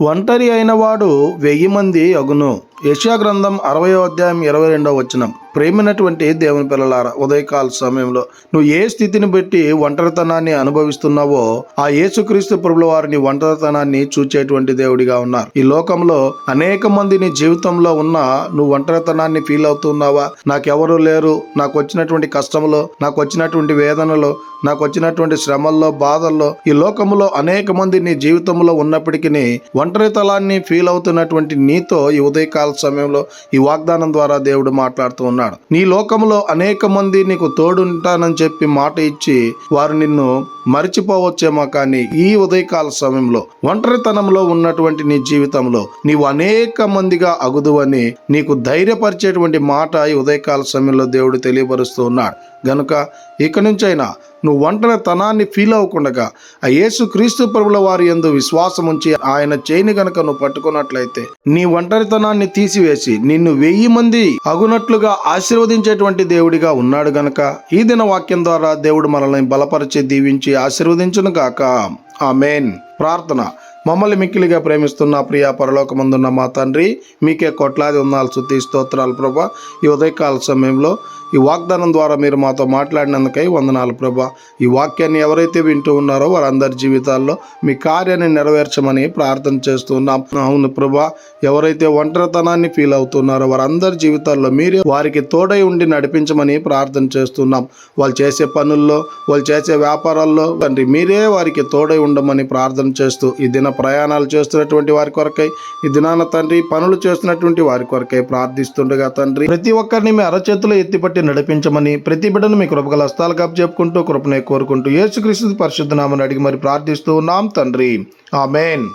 ఒంటరి అయినవాడు వెయ్యి మంది అగును. యశా గ్రంథం అరవై అధ్యాయం ఇరవై రెండవ వచనం. ప్రేమైనటువంటి దేవుని పిల్లలారా ఉదయకాల సమయంలో నువ్వు ఏ స్థితిని బట్టి ఒంటరితనాన్ని అనుభవిస్తున్నావో ఆ యేసుక్రీస్తు ప్రభుల వారిని ఒంటరితనాన్ని చూచేటువంటి దేవుడిగా ఉన్నారు. ఈ లోకంలో అనేక మంది నీ జీవితంలో ఉన్న నువ్వు ఒంటరితనాన్ని ఫీల్ అవుతున్నావా? నాకెవరు లేరు. నాకు వచ్చినటువంటి కష్టంలో నాకు వచ్చినటువంటి వేదనలో నాకు వచ్చినటువంటి శ్రమల్లో బాధల్లో ఈ లోకంలో అనేక మంది నీ జీవితంలో ఉన్నప్పటికీ ఒంటరితనాన్ని ఫీల్ అవుతున్నటువంటి నీతో ఈ ఉదయకాల సమయంలో ఈ వాగ్దానం ద్వారా దేవుడు మాట్లాడుతూ ఉన్నాడు. నీ లోకంలో అనేక మంది నీకు తోడుంటానని చెప్పి మాట ఇచ్చి వారు నిన్ను మరిచిపోవచ్చేమో కానీ ఈ ఉదయకాల సమయంలో ఒంటరితనంలో ఉన్నటువంటి నీ జీవితంలో నీవు అనేక మందిగా అగుదువని నీకు ధైర్యపరిచేటువంటి మాట ఈ ఉదయకాల సమయంలో దేవుడు తెలియపరుస్తూ ఉన్నాడు. గనుక ఇక నుంచైనా నువ్వు ఒంటరితనాన్ని ఫీల్ అవ్వకుండా ఆ యేసు క్రీస్తు ప్రభుల వారి ఎందు విశ్వాసం ఉంచి ఆయన చేయిని గనక నువ్వు పట్టుకున్నట్లయితే నీ ఒంటరితనాన్ని తీసివేసి నిన్ను వెయ్యి మంది అగునట్లుగా ఆశీర్వదించేటువంటి దేవుడిగా ఉన్నాడు గనక ఈ దిన వాక్యం ద్వారా దేవుడు మనల్ని బలపరిచి దీవించి ఆశీర్వదించును గాక. ఆమెన్. ప్రార్థన. మమ్మల్ని మిక్కిలిగా ప్రేమిస్తున్న ప్రియ పరలోకమందున్న మా తండ్రి మీకే కొట్లాది వందనాలు శుద్ధి స్తోత్రాలు ప్రభా. ఈ ఉదయకాల సమయంలో ఈ వాగ్దానం ద్వారా మీరు మాతో మాట్లాడినందుకై వందనాలు ప్రభా. ఈ వాక్యాన్ని ఎవరైతే వింటూ ఉన్నారో వారందరి జీవితాల్లో మీ కార్యాన్ని నెరవేర్చమని ప్రార్థన చేస్తున్నాం అవును ప్రభా ఎవరైతే ఒంటరితనాన్ని ఫీల్ అవుతున్నారో వారందరి జీవితాల్లో మీరే వారికి తోడై ఉండి నడిపించమని ప్రార్థన చేస్తున్నాం వాళ్ళు చేసే పనుల్లో వాళ్ళు చేసే వ్యాపారాల్లో తండ్రి మీరే వారికి తోడై ఉండమని ప్రార్థన చేస్తూ ఈ దిన ప్రయాణాలు చేస్తున్నటువంటి వారి కొరకై ఈ దినాన తండ్రి పనులు చేస్తున్నటువంటి వారి కొరకై ప్రార్థిస్తుండగా తండ్రి. ప్రతి ఒక్కరిని మీ అరచేతులు ఎత్తిపట్టి నడిపించమని ప్రతి బిడ్డను మీ కృపగల హస్తాలు కప్పు చెప్పుకుంటూ కృపనే కోరుకుంటూ యేసుక్రీస్తు పరిశుద్ధనామని అడిగి మరి ప్రార్థిస్తూ ఉన్నాం తండ్రి. ఆమెన్.